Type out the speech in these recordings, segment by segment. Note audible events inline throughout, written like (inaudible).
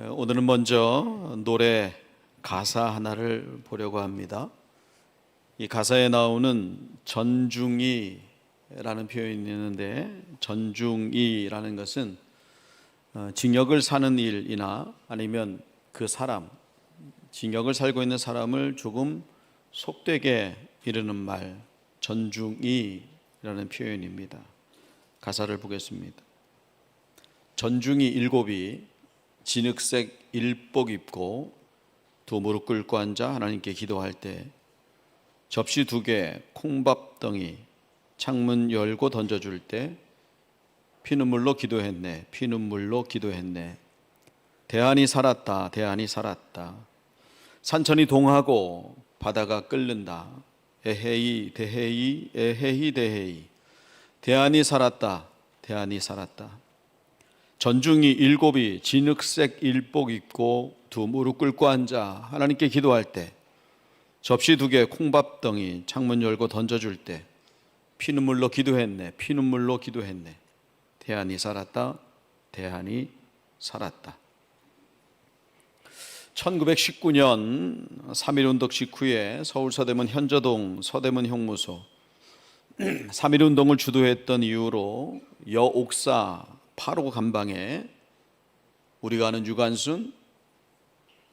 오늘은 먼저 노래 가사 하나를 보려고 합니다. 이 가사에 나오는 전중이라는 표현이 있는데 전중이라는 것은 어, 징역을 사는 일이나 아니면 그 사람 징역을 살고 있는 사람을 조금 속되게 이르는 말 전중이라는 표현입니다. 가사를 보겠습니다. 전중이 일곱이 진흙색 일복 입고 두 무릎 꿇고 앉아 하나님께 기도할 때 접시 두 개, 콩밥 덩이, 창문 열고 던져줄 때 피눈물로 기도했네, 피눈물로 기도했네. 대안이 살았다, 대안이 살았다. 산천이 동하고 바다가 끓는다. 에헤이, 대헤이, 에헤이, 대헤이. 대안이 살았다, 대안이 살았다. 전중이 일곱이 진흙색 일복 입고 두 무릎 꿇고 앉아 하나님께 기도할 때 접시 두 개 콩밥 덩이 창문 열고 던져줄 때 피눈물로 기도했네 피눈물로 기도했네. 대안이 살았다 대안이 살았다. 1919년 3.1운동 직후에 서울 서대문 현저동 서대문 형무소 (clears throat) 3.1운동을 주도했던 이유로 여옥사 8호 간방에 우리가 아는 유관순,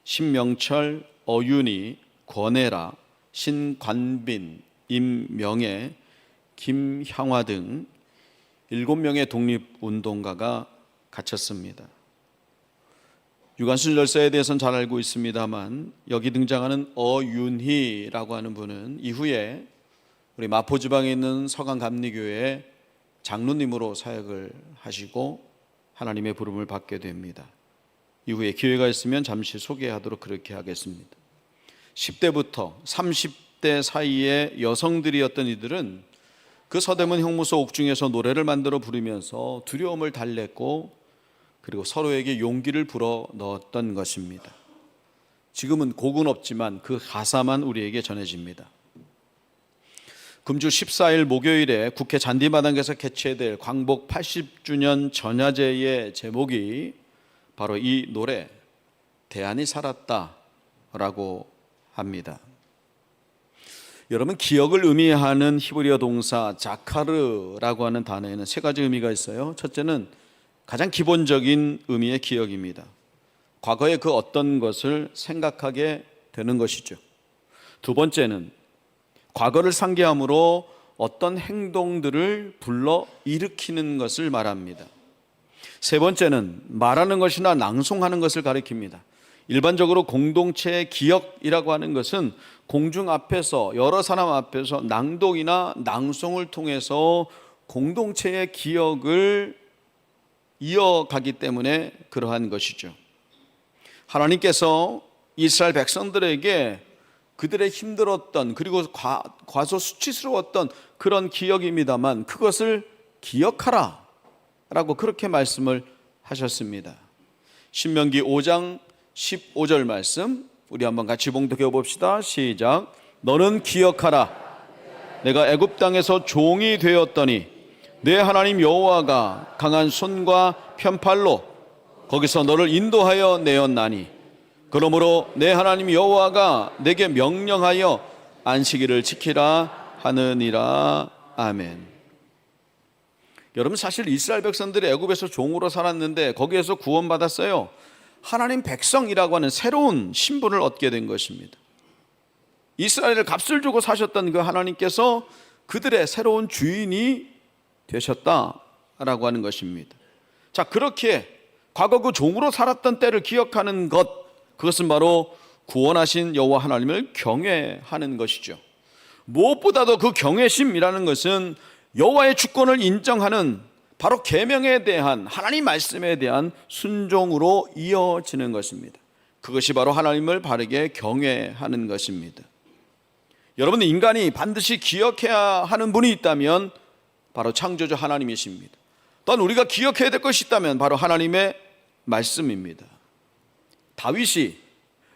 신명철, 어윤희, 권혜라, 신관빈, 임명애, 김향화 등 일곱 명의 독립운동가가 갇혔습니다. 유관순 열사에 대해서는 잘 알고 있습니다만 여기 등장하는 어윤희라고 하는 분은 이후에 우리 마포 지방에 있는 서강감리교회 장로님으로 사역을 하시고 하나님의 부름을 받게 됩니다. 이후에 기회가 있으면 잠시 소개하도록 그렇게 하겠습니다. 10대부터 30대 사이의 여성들이었던 이들은 그 서대문 형무소 옥중에서 노래를 만들어 부르면서 두려움을 달랬고 그리고 서로에게 용기를 불어 넣었던 것입니다. 지금은 곡은 없지만 그 가사만 우리에게 전해집니다. 금주 14일 목요일에 국회 잔디마당에서 개최될 광복 80주년 전야제의 제목이 바로 이 노래 대안이 살았다라고 합니다. 여러분 기억을 의미하는 히브리어 동사 자카르라고 하는 단어에는 세 가지 의미가 있어요. 첫째는 가장 기본적인 의미의 기억입니다. 과거의 그 어떤 것을 생각하게 되는 것이죠. 두 번째는 과거를 상기함으로 어떤 행동들을 불러 일으키는 것을 말합니다. 세 번째는 말하는 것이나 낭송하는 것을 가리킵니다. 일반적으로 공동체의 기억이라고 하는 것은 공중 앞에서 여러 사람 앞에서 낭독이나 낭송을 통해서 공동체의 기억을 이어가기 때문에 그러한 것이죠. 하나님께서 이스라엘 백성들에게 그들의 힘들었던 그리고 과, 과소 수치스러웠던 그런 기억입니다만 그것을 기억하라 라고 그렇게 말씀을 하셨습니다. 신명기 5장 15절 말씀 우리 한번 같이 봉독해 봅시다. 시작. 너는 기억하라. 내가 애굽 땅에서 종이 되었더니 내 하나님 여호와가 강한 손과 편팔로 거기서 너를 인도하여 내었나니 그러므로 내 하나님 여호와가 내게 명령하여 안식일을 지키라 하느니라 아멘. 여러분 사실 이스라엘 백성들이 애굽에서 종으로 살았는데 거기에서 구원받았어요. 하나님 백성이라고 하는 새로운 신분을 얻게 된 것입니다. 이스라엘을 값을 주고 사셨던 그 하나님께서 그들의 새로운 주인이 되셨다라고 하는 것입니다. 자, 그렇게 과거 그 종으로 살았던 때를 기억하는 것 그것은 바로 구원하신 여호와 하나님을 경외하는 것이죠. 무엇보다도 그 경외심이라는 것은 여호와의 주권을 인정하는 바로 계명에 대한 하나님 말씀에 대한 순종으로 이어지는 것입니다. 그것이 바로 하나님을 바르게 경외하는 것입니다. 여러분 인간이 반드시 기억해야 하는 분이 있다면 바로 창조주 하나님이십니다. 또한 우리가 기억해야 될 것이 있다면 바로 하나님의 말씀입니다. 다윗이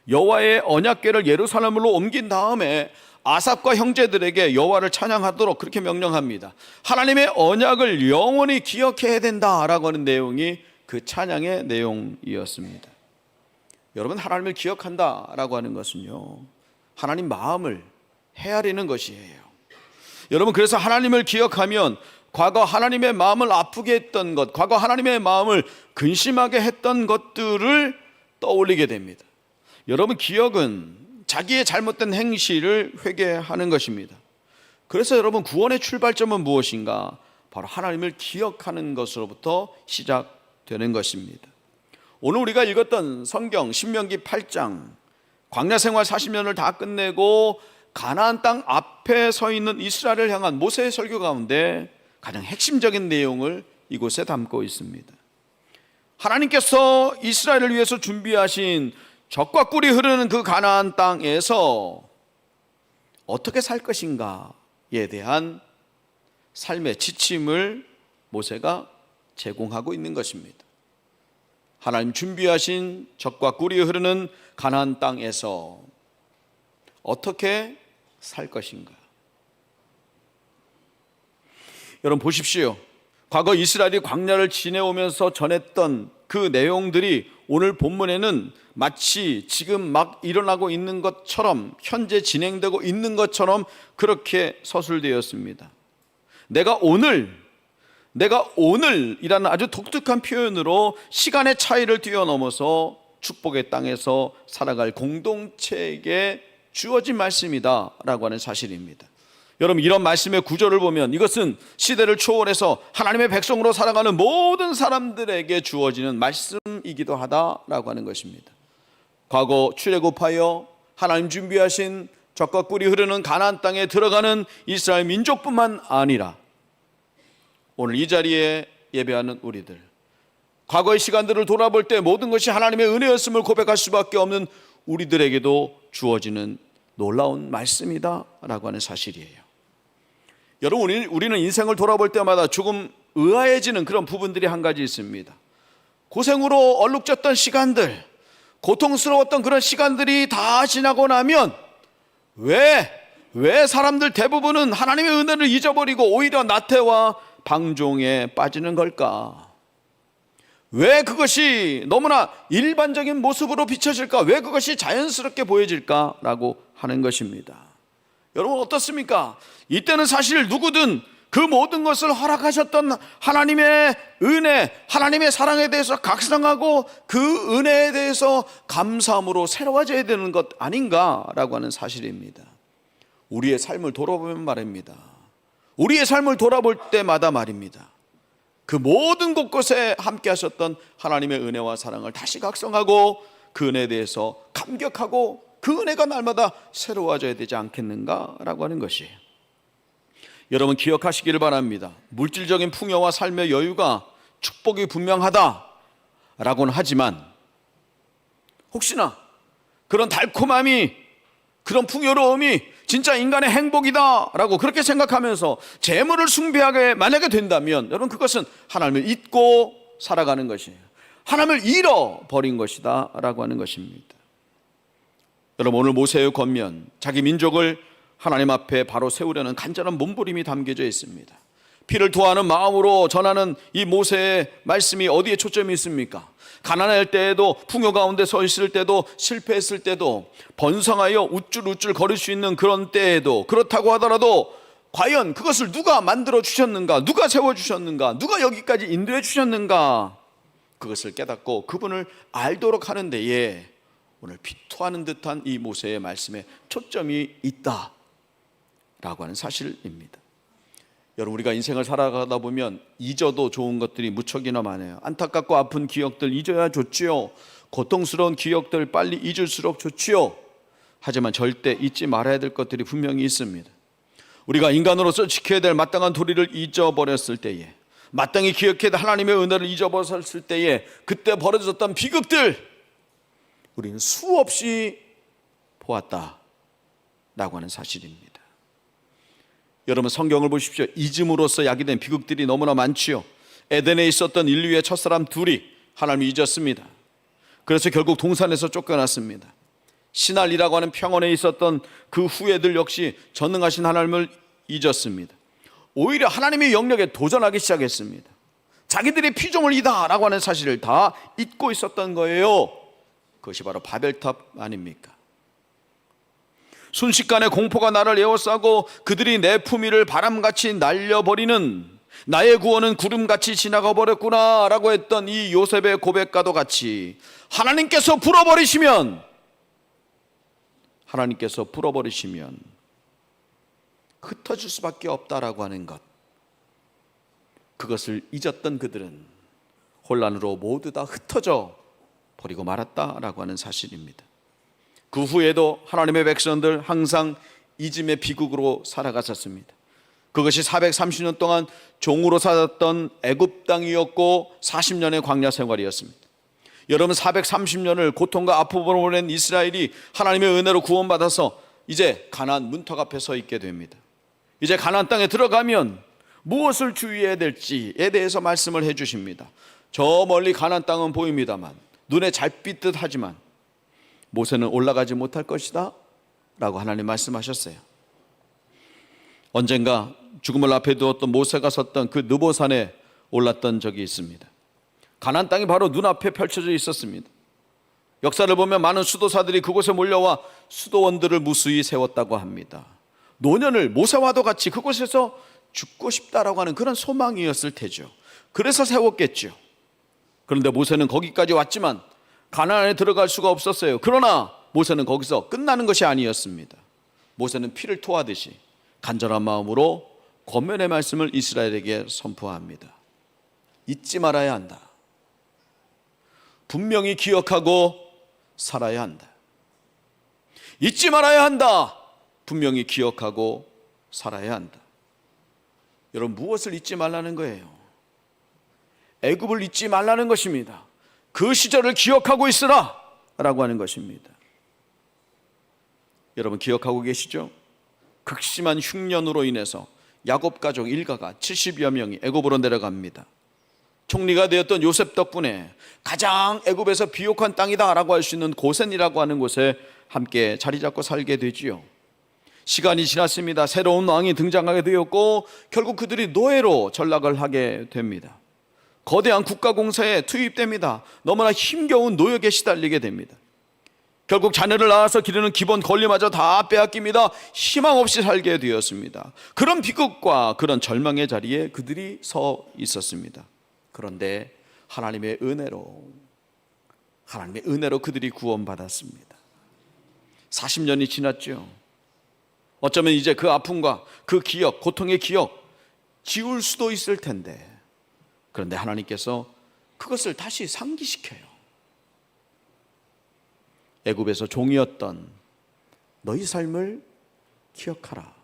여호와의 언약궤를 예루살렘으로 옮긴 다음에 아삽과 형제들에게 여호와를 찬양하도록 그렇게 명령합니다. 하나님의 언약을 영원히 기억해야 된다라고 하는 내용이 그 찬양의 내용이었습니다. 여러분 하나님을 기억한다라고 하는 것은요. 하나님 마음을 헤아리는 것이에요. 여러분 그래서 하나님을 기억하면 과거 하나님의 마음을 아프게 했던 것, 과거 하나님의 마음을 근심하게 했던 것들을 떠올리게 됩니다. 여러분 기억은 자기의 잘못된 행실을 회개하는 것입니다. 그래서 여러분 구원의 출발점은 무엇인가? 바로 하나님을 기억하는 것으로부터 시작되는 것입니다. 오늘 우리가 읽었던 성경 신명기 8장 광야 생활 40년을 다 끝내고 가나안 땅 앞에 서 있는 이스라엘을 향한 모세의 설교 가운데 가장 핵심적인 내용을 이곳에 담고 있습니다. 하나님께서 이스라엘을 위해서 준비하신 적과 꿀이 흐르는 그 가나안 땅에서 어떻게 살 것인가에 대한 삶의 지침을 모세가 제공하고 있는 것입니다. 하나님 준비하신 적과 꿀이 흐르는 가나안 땅에서 어떻게 살 것인가? 여러분 보십시오. 과거 이스라엘이 광야를 지내오면서 전했던 그 내용들이 오늘 본문에는 마치 지금 막 일어나고 있는 것처럼 현재 진행되고 있는 것처럼 그렇게 서술되었습니다. 내가 오늘 내가 오늘이라는 아주 독특한 표현으로 시간의 차이를 뛰어넘어서 축복의 땅에서 살아갈 공동체에게 주어진 말씀이다라고 하는 사실입니다. 여러분 이런 말씀의 구조를 보면 이것은 시대를 초월해서 하나님의 백성으로 살아가는 모든 사람들에게 주어지는 말씀이기도 하다라고 하는 것입니다. 과거 출애굽하여 하나님 준비하신 적과 꿀이 흐르는 가나안 땅에 들어가는 이스라엘 민족뿐만 아니라 오늘 이 자리에 예배하는 우리들 과거의 시간들을 돌아볼 때 모든 것이 하나님의 은혜였음을 고백할 수밖에 없는 우리들에게도 주어지는 놀라운 말씀이다라고 하는 사실이에요. 여러분 우리는 인생을 돌아볼 때마다 조금 의아해지는 그런 부분들이 한 가지 있습니다. 고생으로 얼룩졌던 시간들, 고통스러웠던 그런 시간들이 다 지나고 나면 왜, 왜 사람들 대부분은 하나님의 은혜를 잊어버리고 오히려 나태와 방종에 빠지는 걸까? 왜 그것이 너무나 일반적인 모습으로 비춰질까? 왜 그것이 자연스럽게 보여질까? 라고 하는 것입니다. 여러분 어떻습니까? 이때는 사실 누구든 그 모든 것을 허락하셨던 하나님의 은혜, 하나님의 사랑에 대해서 각성하고 그 은혜에 대해서 감사함으로 새로워져야 되는 것 아닌가라고 하는 사실입니다. 우리의 삶을 돌아보면 말입니다. 우리의 삶을 돌아볼 때마다 말입니다. 그 모든 곳곳에 함께 하셨던 하나님의 은혜와 사랑을 다시 각성하고 그 은혜에 대해서 감격하고 그 은혜가 날마다 새로워져야 되지 않겠는가라고 하는 것이에요. 여러분 기억하시기를 바랍니다. 물질적인 풍요와 삶의 여유가 축복이 분명하다라고는 하지만 혹시나 그런 달콤함이 그런 풍요로움이 진짜 인간의 행복이다라고 그렇게 생각하면서 재물을 숭배하게 만약에 된다면 여러분 그것은 하나님을 잊고 살아가는 것이에요. 하나님을 잃어버린 것이다라고 하는 것입니다. 여러분 오늘 모세의 권면 자기 민족을 하나님 앞에 바로 세우려는 간절한 몸부림이 담겨져 있습니다. 피를 토하는 마음으로 전하는 이 모세의 말씀이 어디에 초점이 있습니까? 가난할 때에도 풍요 가운데 서 있을 때도 실패했을 때도 번성하여 우쭐우쭐 거릴 수 있는 그런 때에도 그렇다고 하더라도 과연 그것을 누가 만들어 주셨는가? 누가 세워 주셨는가? 누가 여기까지 인도해 주셨는가? 그것을 깨닫고 그분을 알도록 하는 데에 오늘 피토하는 듯한 이 모세의 말씀에 초점이 있다. 라고 하는 사실입니다. 여러분 우리가 인생을 살아가다 보면 잊어도 좋은 것들이 무척이나 많아요. 안타깝고 아픈 기억들 잊어야 좋지요. 고통스러운 기억들 빨리 잊을수록 좋지요. 하지만 절대 잊지 말아야 될 것들이 분명히 있습니다. 우리가 인간으로서 지켜야 될 마땅한 도리를 잊어버렸을 때에 마땅히 기억해야 될 하나님의 은혜를 잊어버렸을 때에 그때 벌어졌던 비극들 우리는 수없이 보았다라고 하는 사실입니다. 여러분 성경을 보십시오. 잊음으로써 야기된 비극들이 너무나 많지요. 에덴에 있었던 인류의 첫사람 둘이 하나님을 잊었습니다. 그래서 결국 동산에서 쫓겨났습니다. 신할이라고 하는 평원에 있었던 그 후예들 역시 전능하신 하나님을 잊었습니다. 오히려 하나님의 영역에 도전하기 시작했습니다. 자기들의 피조물이다라고 하는 사실을 다 잊고 있었던 거예요. 그것이 바로 바벨탑 아닙니까? 순식간에 공포가 나를 에워싸고 그들이 내 품위를 바람같이 날려버리는 나의 구원은 구름같이 지나가 버렸구나 라고 했던 이 요셉의 고백과도 같이 하나님께서 불어버리시면 하나님께서 불어버리시면 흩어질 수밖에 없다라고 하는 것 그것을 잊었던 그들은 혼란으로 모두 다 흩어져 버리고 말았다라고 하는 사실입니다. 그 후에도 하나님의 백성들 항상 잊음의 비극으로 살아갔었습니다. 그것이 430년 동안 종으로 살았던 애굽 땅이었고 40년의 광야 생활이었습니다. 여러분 430년을 고통과 아픔으로 보낸 이스라엘이 하나님의 은혜로 구원받아서 이제 가나안 문턱 앞에 서 있게 됩니다. 이제 가나안 땅에 들어가면 무엇을 주의해야 될지에 대해서 말씀을 해 주십니다. 저 멀리 가나안 땅은 보입니다만 눈에 잘 삐듯 하지만 모세는 올라가지 못할 것이다 라고 하나님 말씀하셨어요. 언젠가 죽음을 앞에 두었던 모세가 섰던 그 느보산에 올랐던 적이 있습니다. 가나안 땅이 바로 눈앞에 펼쳐져 있었습니다. 역사를 보면 많은 수도사들이 그곳에 몰려와 수도원들을 무수히 세웠다고 합니다. 노년을 모세와도 같이 그곳에서 죽고 싶다라고 하는 그런 소망이었을 테죠. 그래서 세웠겠죠. 그런데 모세는 거기까지 왔지만 가나안에 들어갈 수가 없었어요. 그러나 모세는 거기서 끝나는 것이 아니었습니다. 모세는 피를 토하듯이 간절한 마음으로 권면의 말씀을 이스라엘에게 선포합니다. 잊지 말아야 한다. 분명히 기억하고 살아야 한다. 잊지 말아야 한다. 분명히 기억하고 살아야 한다. 여러분 무엇을 잊지 말라는 거예요? 애굽을 잊지 말라는 것입니다. 그 시절을 기억하고 있으라 라고 하는 것입니다. 여러분 기억하고 계시죠? 극심한 흉년으로 인해서 야곱 가족 일가가 70여 명이 애굽으로 내려갑니다. 총리가 되었던 요셉 덕분에 가장 애굽에서 비옥한 땅이다라고 할 수 있는 고센이라고 하는 곳에 함께 자리 잡고 살게 되지요. 시간이 지났습니다. 새로운 왕이 등장하게 되었고 결국 그들이 노예로 전락을 하게 됩니다. 거대한 국가공사에 투입됩니다. 너무나 힘겨운 노역에 시달리게 됩니다. 결국 자녀를 낳아서 기르는 기본 권리마저 다 빼앗깁니다. 희망 없이 살게 되었습니다. 그런 비극과 그런 절망의 자리에 그들이 서 있었습니다. 그런데 하나님의 은혜로 하나님의 은혜로 그들이 구원받았습니다. 40년이 지났죠. 어쩌면 이제 그 아픔과 그 기억, 고통의 기억 지울 수도 있을 텐데 그런데 하나님께서 그것을 다시 상기시켜요. 애굽에서 종이었던 너희 삶을 기억하라.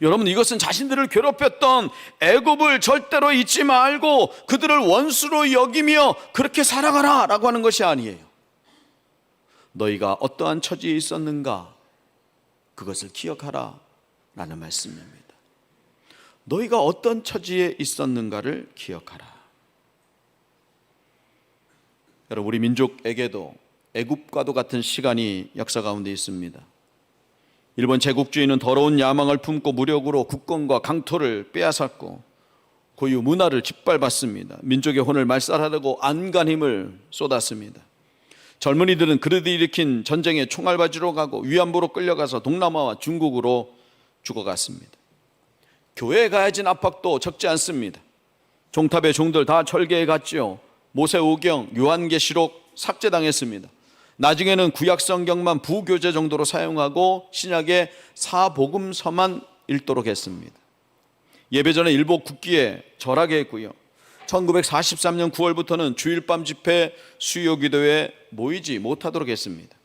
여러분 이것은 자신들을 괴롭혔던 애굽을 절대로 잊지 말고 그들을 원수로 여기며 그렇게 살아가라라고 하는 것이 아니에요. 너희가 어떠한 처지에 있었는가 그것을 기억하라 라는 말씀입니다. 너희가 어떤 처지에 있었는가를 기억하라. 여러분 우리 민족에게도 애굽과도 같은 시간이 역사 가운데 있습니다. 일본 제국주의는 더러운 야망을 품고 무력으로 국권과 강토를 빼앗았고 고유 문화를 짓밟았습니다. 민족의 혼을 말살하려고 안간 힘을 쏟았습니다. 젊은이들은 그들이 일으킨 전쟁에 총알바지로 가고 위안부로 끌려가서 동남아와 중국으로 죽어갔습니다. 교회에 가해진 압박도 적지 않습니다. 종탑의 종들 다 철계에 갔지요. 모세오경, 요한계시록 삭제당했습니다. 나중에는 구약 성경만 부교재 정도로 사용하고 신약의 사복음서만 읽도록 했습니다. 예배 전에 일복 국기에 절하게 했고요. 1943년 9월부터는 주일 밤 집회 수요 기도에 모이지 못하도록 했습니다.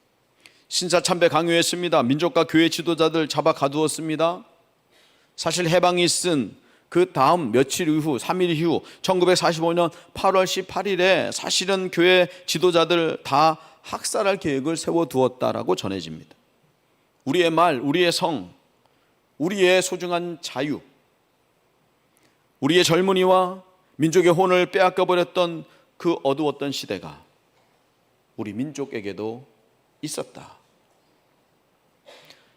신사 참배 강요했습니다. 민족과 교회 지도자들 잡아 가두었습니다. 사실 해방이 있은 그 다음 며칠 이후 3일 이후 1945년 8월 18일에 사실은 교회 지도자들 다 학살할 계획을 세워 두었다라고 전해집니다. 우리의 말, 우리의 성, 우리의 소중한 자유, 우리의 젊은이와 민족의 혼을 빼앗겨 버렸던 그 어두웠던 시대가 우리 민족에게도 있었다.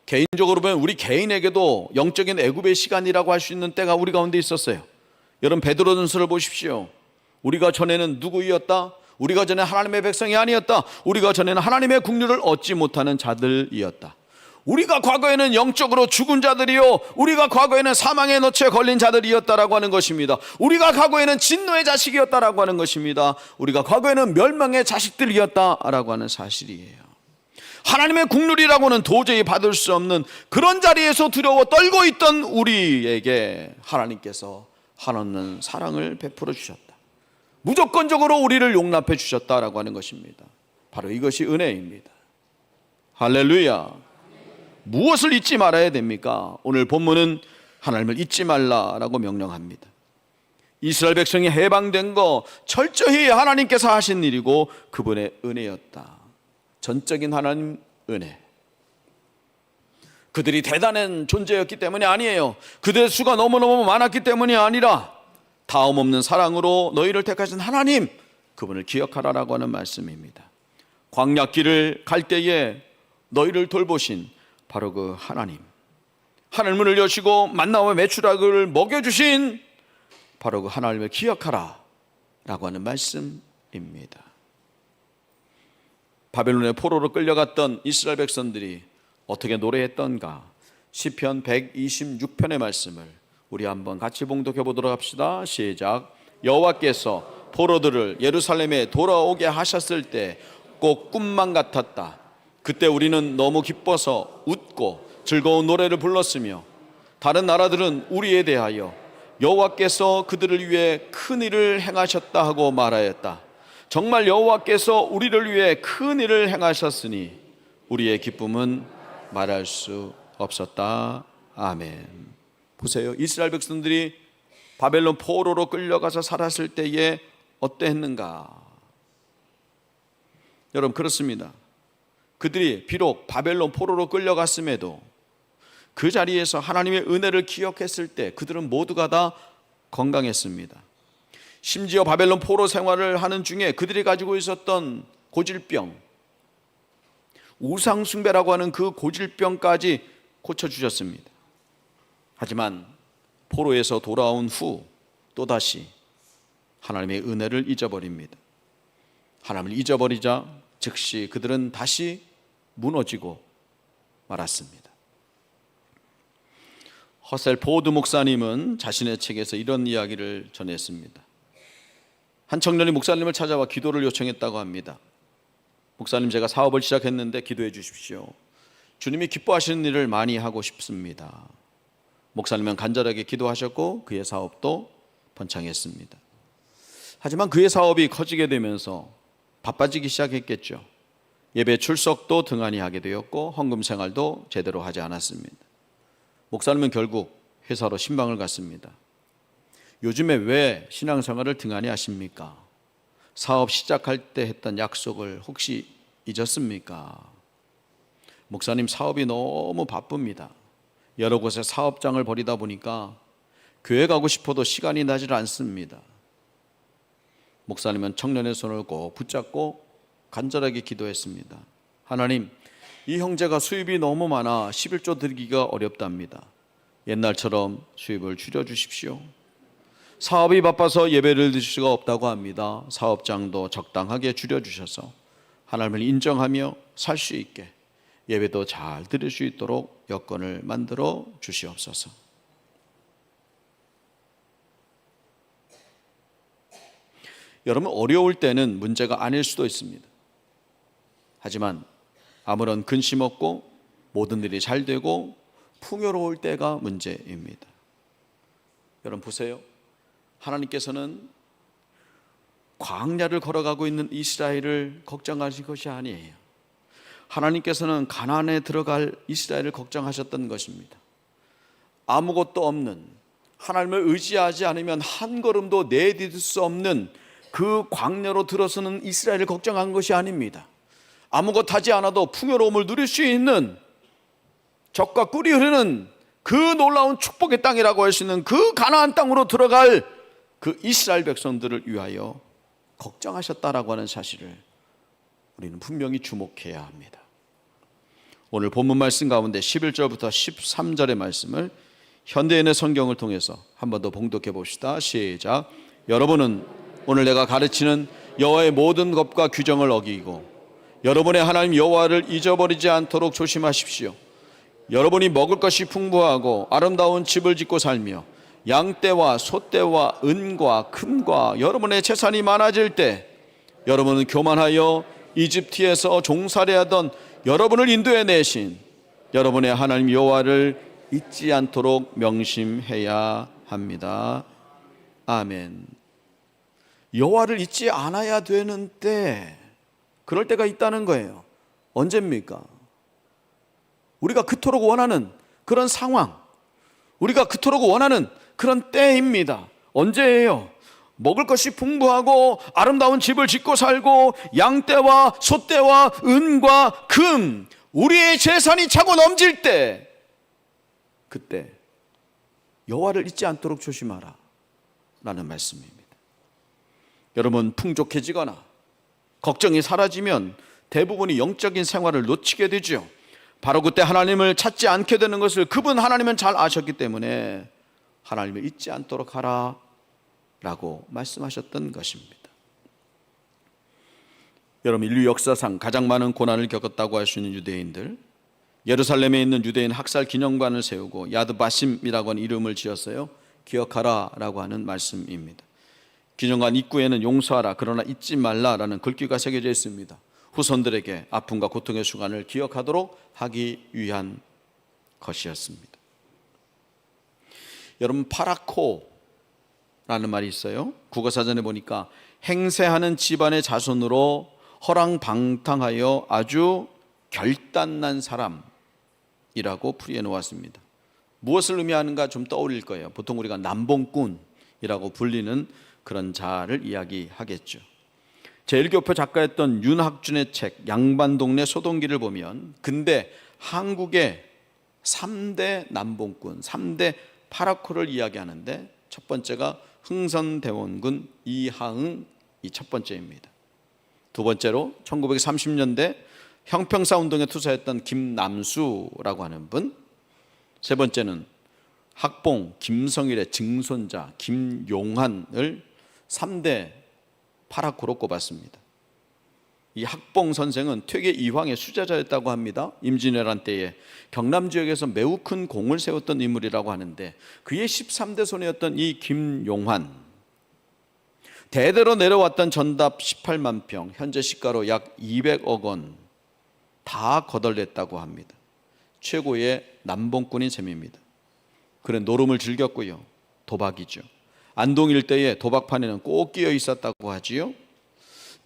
개인적으로 보면 우리 개인에게도 영적인 애굽의 시간이라고 할 수 있는 때가 우리 가운데 있었어요. 여러분 베드로전서를 보십시오. 우리가 전에는 누구이었다? 우리가 전에 하나님의 백성이 아니었다. 우리가 전에는 하나님의 국류를 얻지 못하는 자들이었다. 우리가 과거에는 영적으로 죽은 자들이요. 우리가 과거에는 사망의 덫에 걸린 자들이었다라고 하는 것입니다. 우리가 과거에는 진노의 자식이었다라고 하는 것입니다. 우리가 과거에는 멸망의 자식들이었다라고 하는 사실이에요. 하나님의 국률이라고는 도저히 받을 수 없는 그런 자리에서 두려워 떨고 있던 우리에게 하나님께서 한없는 사랑을 베풀어 주셨다. 무조건적으로 우리를 용납해 주셨다라고 하는 것입니다. 바로 이것이 은혜입니다. 할렐루야. 무엇을 잊지 말아야 됩니까? 오늘 본문은 하나님을 잊지 말라라고 명령합니다. 이스라엘 백성이 해방된 거 철저히 하나님께서 하신 일이고 그분의 은혜였다. 전적인 하나님 은혜. 그들이 대단한 존재였기 때문이 아니에요. 그들의 수가 너무너무 많았기 때문이 아니라 다음 없는 사랑으로 너희를 택하신 하나님 그분을 기억하라라고 하는 말씀입니다. 광약길을 갈 때에 너희를 돌보신 바로 그 하나님. 하늘 문을 여시고 만나와 매출학을 먹여주신 바로 그 하나님을 기억하라 라고 하는 말씀입니다. 바벨론의 포로로 끌려갔던 이스라엘 백성들이 어떻게 노래했던가 시편 126편의 말씀을 우리 한번 같이 봉독해 보도록 합시다. 시작. 여호와께서 포로들을 예루살렘에 돌아오게 하셨을 때 꼭 꿈만 같았다. 그때 우리는 너무 기뻐서 웃고 즐거운 노래를 불렀으며 다른 나라들은 우리에 대하여 여호와께서 그들을 위해 큰 일을 행하셨다 하고 말하였다. 정말 여호와께서 우리를 위해 큰 일을 행하셨으니 우리의 기쁨은 말할 수 없었다. 아멘. 보세요. 이스라엘 백성들이 바벨론 포로로 끌려가서 살았을 때에 어떠했는가? 여러분 그렇습니다. 그들이 비록 바벨론 포로로 끌려갔음에도 그 자리에서 하나님의 은혜를 기억했을 때 그들은 모두가 다 건강했습니다. 심지어 바벨론 포로 생활을 하는 중에 그들이 가지고 있었던 고질병, 우상숭배라고 하는 그 고질병까지 고쳐주셨습니다. 하지만 포로에서 돌아온 후 또다시 하나님의 은혜를 잊어버립니다. 하나님을 잊어버리자 즉시 그들은 다시 무너지고 말았습니다. 허셀 포드 목사님은 자신의 책에서 이런 이야기를 전했습니다. 한 청년이 목사님을 찾아와 기도를 요청했다고 합니다. 목사님 제가 사업을 시작했는데 기도해 주십시오. 주님이 기뻐하시는 일을 많이 하고 싶습니다. 목사님은 간절하게 기도하셨고 그의 사업도 번창했습니다. 하지만 그의 사업이 커지게 되면서 바빠지기 시작했겠죠. 예배 출석도 등한히 하게 되었고 헌금 생활도 제대로 하지 않았습니다. 목사님은 결국 회사로 신방을 갔습니다. 요즘에 왜 신앙생활을 등한히 하십니까? 사업 시작할 때 했던 약속을 혹시 잊었습니까? 목사님 사업이 너무 바쁩니다. 여러 곳에 사업장을 벌이다 보니까 교회 가고 싶어도 시간이 나질 않습니다. 목사님은 청년의 손을 꼭 붙잡고 간절하게 기도했습니다. 하나님, 이 형제가 수입이 너무 많아 11조 드리기가 어렵답니다. 옛날처럼 수입을 줄여 주십시오. 사업이 바빠서 예배를 드릴 수가 없다고 합니다. 사업장도 적당하게 줄여 주셔서 하나님을 인정하며 살 수 있게 예배도 잘 드릴 수 있도록 여건을 만들어 주시옵소서. 여러분 어려울 때는 문제가 아닐 수도 있습니다. 하지만 아무런 근심 없고 모든 일이 잘 되고 풍요로울 때가 문제입니다. 여러분 보세요. 하나님께서는 광야를 걸어가고 있는 이스라엘을 걱정하신 것이 아니에요. 하나님께서는 가나안에 들어갈 이스라엘을 걱정하셨던 것입니다. 아무것도 없는 하나님을 의지하지 않으면 한 걸음도 내디딜 수 없는 그 광야로 들어서는 이스라엘을 걱정한 것이 아닙니다. 아무것 하지 않아도 풍요로움을 누릴 수 있는 적과 꿀이 흐르는 그 놀라운 축복의 땅이라고 할 수 있는 그 가나안 땅으로 들어갈 그 이스라엘 백성들을 위하여 걱정하셨다라고 하는 사실을 우리는 분명히 주목해야 합니다. 오늘 본문 말씀 가운데 11절부터 13절의 말씀을 현대인의 성경을 통해서 한 번 더 봉독해 봅시다. 시작. 여러분은 오늘 내가 가르치는 여호와의 모든 법과 규정을 어기고 여러분의 하나님 여호와를 잊어버리지 않도록 조심하십시오. 여러분이 먹을 것이 풍부하고 아름다운 집을 짓고 살며 양떼와 소떼와 은과 금과 여러분의 재산이 많아질 때 여러분은 교만하여 이집트에서 종살이하던 여러분을 인도해 내신 여러분의 하나님 여호와를 잊지 않도록 명심해야 합니다. 아멘. 여호와를 잊지 않아야 되는 때 그럴 때가 있다는 거예요. 언제입니까? 우리가 그토록 원하는 그런 상황, 우리가 그토록 원하는 그런 때입니다. 언제예요? 먹을 것이 풍부하고 아름다운 집을 짓고 살고 양떼와 소떼와 은과 금, 우리의 재산이 차고 넘칠 때, 그때 여호와를 잊지 않도록 조심하라. 라는 말씀입니다. 여러분 풍족해지거나 걱정이 사라지면 대부분이 영적인 생활을 놓치게 되죠. 바로 그때 하나님을 찾지 않게 되는 것을 그분 하나님은 잘 아셨기 때문에 하나님을 잊지 않도록 하라 라고 말씀하셨던 것입니다. 여러분 인류 역사상 가장 많은 고난을 겪었다고 할 수 있는 유대인들 예루살렘에 있는 유대인 학살 기념관을 세우고 야드바심이라고 하는 이름을 지었어요. 기억하라라고 하는 말씀입니다. 기념관 입구에는 용서하라 그러나 잊지 말라라는 글귀가 새겨져 있습니다. 후손들에게 아픔과 고통의 순간을 기억하도록 하기 위한 것이었습니다. 여러분 파라코라는 말이 있어요. 국어 사전에 보니까 행세하는 집안의 자손으로 허랑방탕하여 아주 결단난 사람이라고 풀이해 놓았습니다. 무엇을 의미하는가 좀 떠올릴 거예요. 보통 우리가 남봉꾼이라고 불리는 그런 자를 이야기하겠죠. 제1교표 작가였던 윤학준의 책 양반 동네 소동기를 보면 근데 한국의 3대 남봉꾼, 3대 파라코를 이야기하는데 첫 번째가 흥선대원군 이하응 이 첫 번째입니다. 두 번째로 1930년대 형평사 운동에 투사했던 김남수라고 하는 분. 세 번째는 학봉 김성일의 증손자 김용환을 3대 파라코로 꼽았습니다. 이 학봉 선생은 퇴계 이황의 수자자였다고 합니다. 임진왜란 때에 경남 지역에서 매우 큰 공을 세웠던 인물이라고 하는데 그의 13대 손이었던 이 김용환 대대로 내려왔던 전답 18만 평 현재 시가로 약 200억 원 다 거덜냈다고 합니다. 최고의 남봉꾼인 셈입니다. 그런 노름을 즐겼고요. 도박이죠. 안동 일대에 도박판에는 꼭 끼어 있었다고 하지요.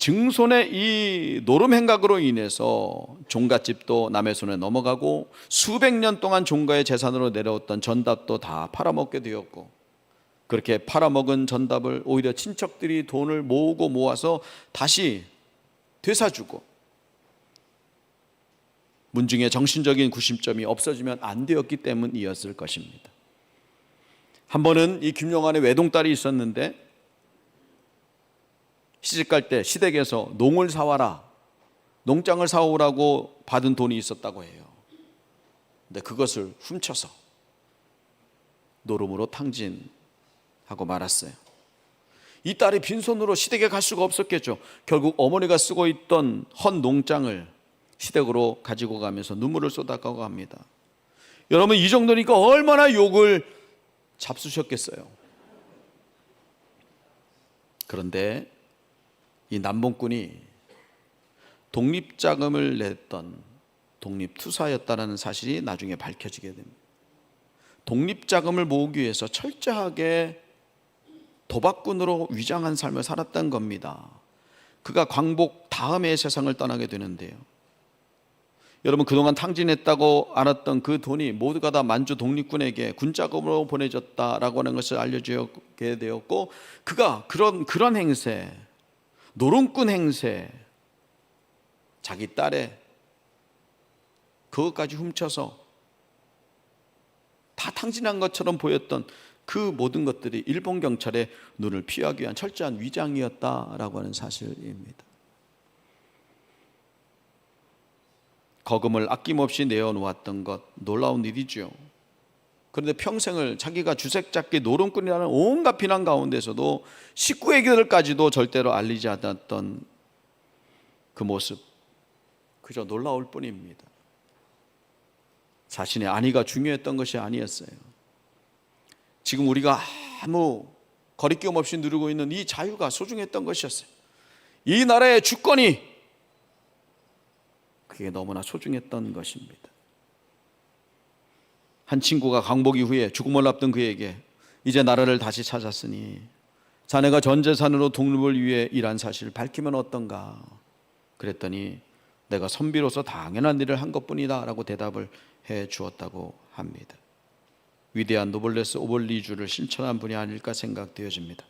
증손의 이 노름 행각으로 인해서 종갓집도 남의 손에 넘어가고 수백 년 동안 종가의 재산으로 내려왔던 전답도 다 팔아먹게 되었고 그렇게 팔아먹은 전답을 오히려 친척들이 돈을 모으고 모아서 다시 되사주고 문중의 정신적인 구심점이 없어지면 안 되었기 때문이었을 것입니다. 한 번은 이 김용환의 외동딸이 있었는데 시집갈 때 시댁에서 농을 사와라, 농장을 사오라고 받은 돈이 있었다고 해요. 근데 그것을 훔쳐서 노름으로 탕진하고 말았어요. 이 딸이 빈손으로 시댁에 갈 수가 없었겠죠. 결국 어머니가 쓰고 있던 헌 농장을 시댁으로 가지고 가면서 눈물을 쏟아가고 합니다. 여러분 이 정도니까 얼마나 욕을 잡수셨겠어요. 그런데 이 남봉꾼이 독립 자금을 냈던 독립 투사였다는 사실이 나중에 밝혀지게 됩니다. 독립 자금을 모으기 위해서 철저하게 도박꾼으로 위장한 삶을 살았던 겁니다. 그가 광복 다음에 세상을 떠나게 되는데요. 여러분 그동안 탕진했다고 알았던 그 돈이 모두가 다 만주 독립군에게 군자금으로 보내졌다라고 하는 것을 알려주게 되었고 그가 그런 그런 행세 노름꾼 행세 자기 딸의 그것까지 훔쳐서 다 탕진한 것처럼 보였던 그 모든 것들이 일본 경찰의 눈을 피하기 위한 철저한 위장이었다라고 하는 사실입니다. 거금을 아낌없이 내어놓았던 것 놀라운 일이죠. 그런데 평생을 자기가 주색잡기 노름꾼이라는 온갖 비난 가운데서도 식구의 길까지도 절대로 알리지 않았던 그 모습 그저 놀라울 뿐입니다. 자신의 안위가 중요했던 것이 아니었어요. 지금 우리가 아무 거리낌 없이 누리고 있는 이 자유가 소중했던 것이었어요. 이 나라의 주권이 그게 너무나 소중했던 것입니다. 한 친구가 강복 이후에 죽음을 앞둔 그에게 이제 나라를 다시 찾았으니 자네가 전 재산으로 독립을 위해 일한 사실을 밝히면 어떤가? 그랬더니 내가 선비로서 당연한 일을 한 것뿐이다 라고 대답을 해 주었다고 합니다. 위대한 노블레스 오벌리주를 실천한 분이 아닐까 생각되어집니다.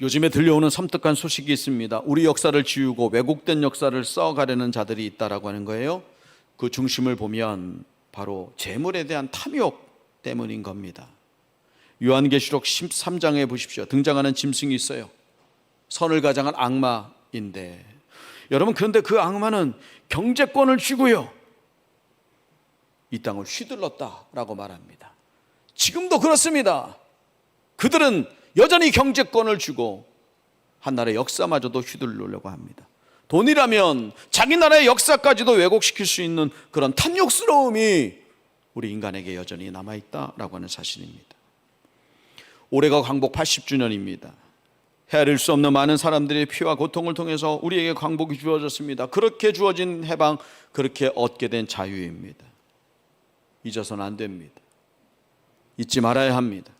요즘에 들려오는 섬뜩한 소식이 있습니다. 우리 역사를 지우고 왜곡된 역사를 써가려는 자들이 있다라고 하는 거예요. 그 중심을 보면 바로 재물에 대한 탐욕 때문인 겁니다. 요한계시록 13장에 보십시오. 등장하는 짐승이 있어요. 선을 가장한 악마인데 여러분 그런데 그 악마는 경제권을 쥐고요. 이 땅을 휘둘렀다라고 말합니다. 지금도 그렇습니다. 그들은 여전히 경제권을 주고 한 나라의 역사마저도 휘둘르려고 합니다. 돈이라면 자기 나라의 역사까지도 왜곡시킬 수 있는 그런 탐욕스러움이 우리 인간에게 여전히 남아있다라고 하는 사실입니다. 올해가 광복 80주년입니다. 헤아릴 수 없는 많은 사람들의 피와 고통을 통해서 우리에게 광복이 주어졌습니다. 그렇게 주어진 해방, 그렇게 얻게 된 자유입니다. 잊어서는 안 됩니다. 잊지 말아야 합니다.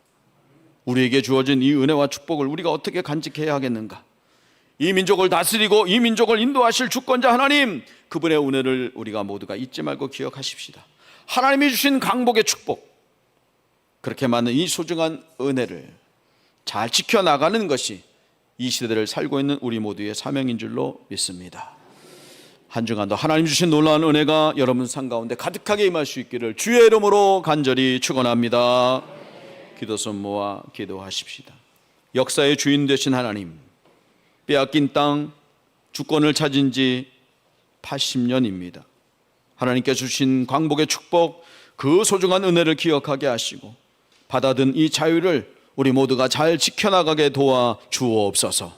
우리에게 주어진 이 은혜와 축복을 우리가 어떻게 간직해야 하겠는가? 이 민족을 다스리고 이 민족을 인도하실 주권자 하나님, 그분의 은혜를 우리가 모두가 잊지 말고 기억하십시다. 하나님이 주신 강복의 축복, 그렇게 많은 이 소중한 은혜를 잘 지켜나가는 것이 이 시대를 살고 있는 우리 모두의 사명인 줄로 믿습니다. 한 주간도 하나님 주신 놀라운 은혜가 여러분 삶 가운데 가득하게 임할 수 있기를 주의 이름으로 간절히 축원합니다. 기도선 모아 기도하십시다. 역사의 주인 되신 하나님, 빼앗긴 땅 주권을 찾은 지 80년입니다. 하나님께 주신 광복의 축복, 그 소중한 은혜를 기억하게 하시고 받아든 이 자유를 우리 모두가 잘 지켜나가게 도와 주옵소서.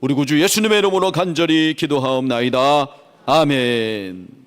우리 구주 예수님의 이름으로 간절히 기도하옵나이다. 아멘.